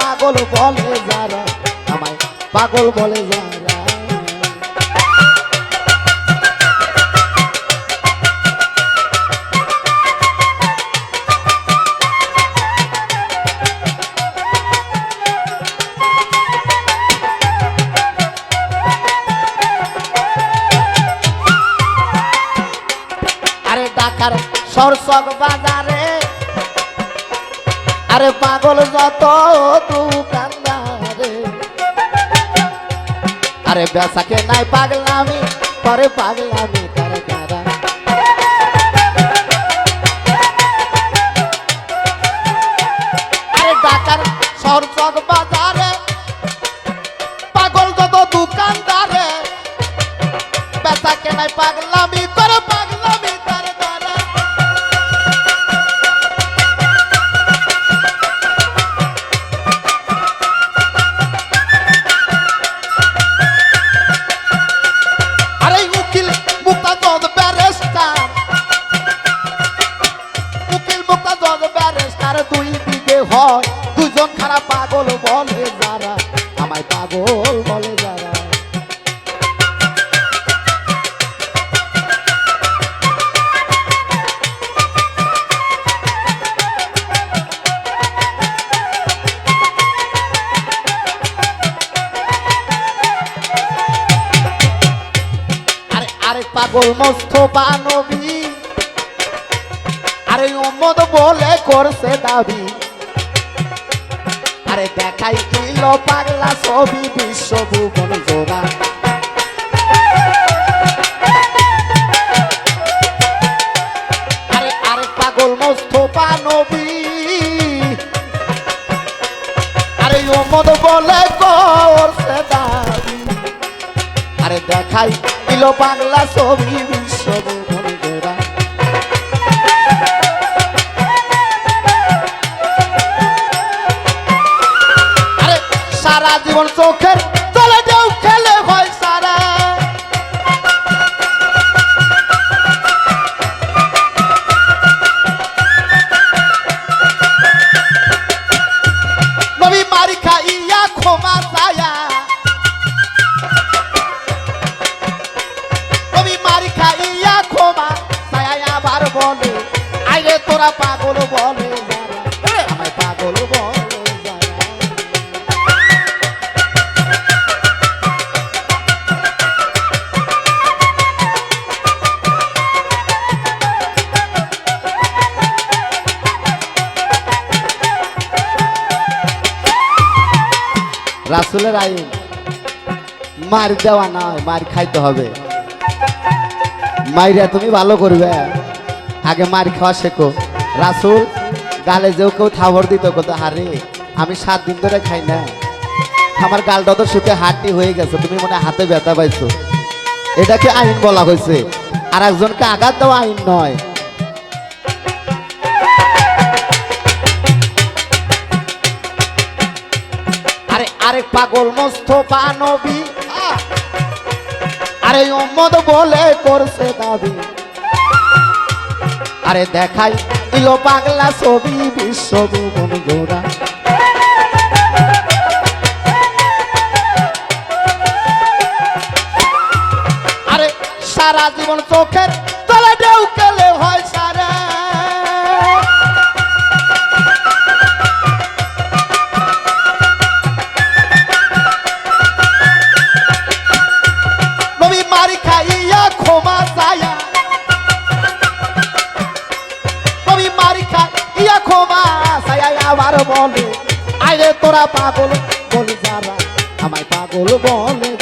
পাগল বলে যারা আমায় পাগল বলে যারা। ঢাকার সরসক বাজারে আরে পাগল যত আরে বেসাকে নাই পাগলামি পরে পাগলামি। দুজন খারাপ পাগল বলে যারা, আমায় পাগল বলে যারা। আরে পাগল মোস্তফা নবী আরে উম্মদ বলে করছে দাবি। আরে দেখাই দিল পাগলা ছবি বিশ্বভুবন জোড়া আরে আরে পাগল মোস্তফা নবী। আরে উম্মদ বলে করছে দাবি। আরে দেখাই দিল বাংলা ছবি বিশ্বভুবন জীবন চোখের রাসুলের আইন। মার দেওয়া নয় মার খাইতে হবে। মাইরা তুমি ভালো করবে। আগে মার খাওয়া শেখো। রাসুল, গালে যেও কেউ থাবর দিত কত হারে, আমি সাত দিন ধরে খাই না। আমার গালটা তো শুকে হাড্ডি হয়ে গেছে, তুমি মনে হাতে ব্যথা পাইছো। এটাকে আইন বলা হয়েছে। আর একজনকে আঘাত দেওয়া আইন নয়। আরেক পাগল মোস্তফা নবী! আরে উম্মদ বলে করছে দাবি আরে দেখাই দিল পাগলা ছবি বিশ্বভুবন আরে সারা জীবন চোখের তলে ঢেউ কেলে হয় সারা আমায় পাগল বলে।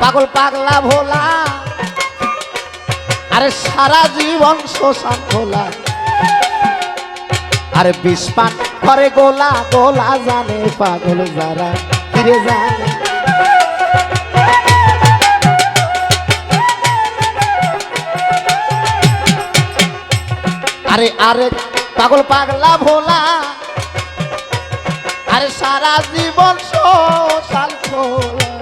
পাগল পাগলা ভোলা, আরে সারা জীবন শ্মশান খোলা আরে বিষ করে গোলা গোলা জানে পাগল যারা ফিরে জানে। আরে আরে পাগল পাগলা ভোলা, আরে সারা জীবন সোশাল খোলা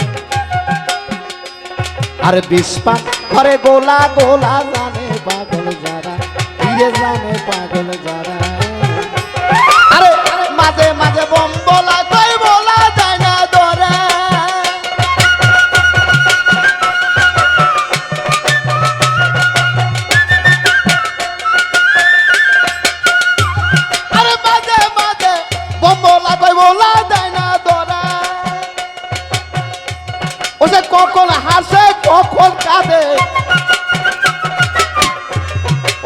আরে বিস্পান করে গোলা গোলা জানে পাগল কাঁদে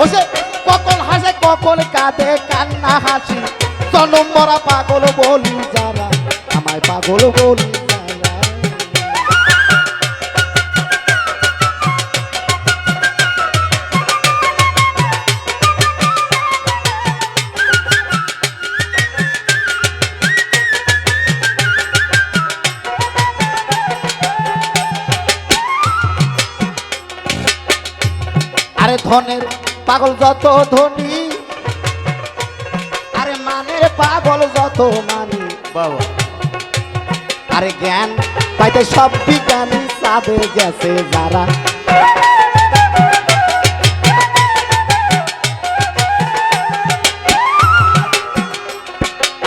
ও সে কখন হাসে, কখন কাঁদে, কান্না হাসি। জনম মরা পাগল বলি যারা, আমায় পাগল বলি ধনের পাগল যত ধনী আরে মানের পাগল যত মানি বাবা। আরে জ্ঞান পাইতে সব বিজ্ঞানী সাদে গেছে যারা।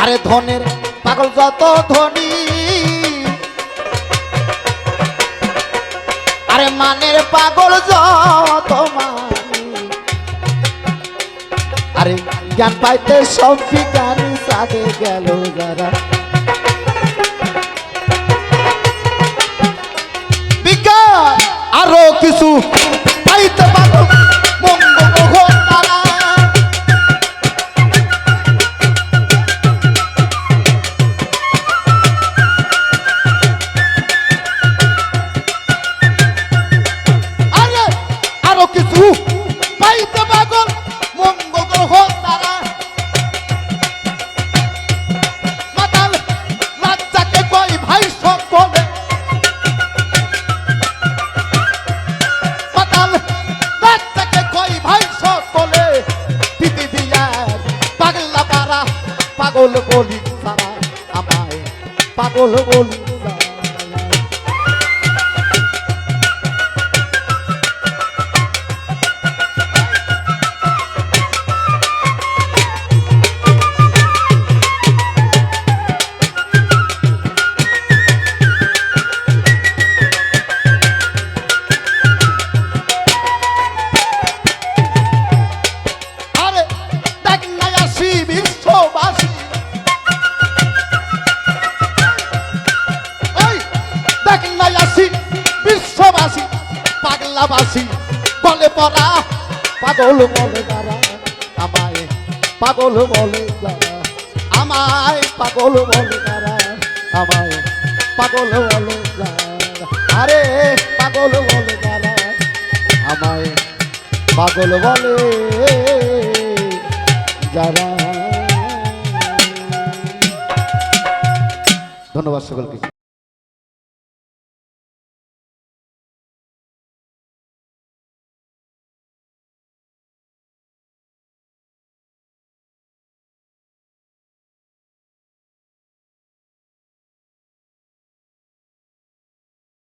আরে ধনের পাগল যত ধনী আরে মানের পাগল যত মানি জ্ঞান পাইতে সব বিজ্ঞানী সাথে গেল যারা। পাগল বলি সারা আমায় পাগল বলি পাগলাবাসী বলে পড়া, পাগল বলে তারা। আমায় পাগল বলে তারা। আমায় পাগল বলে তারা। আমায় পাগল বলে তারা। আরে, পাগল বলে তারা। আমায় পাগল বলে যারা। ধন্যবাদ সকলকে।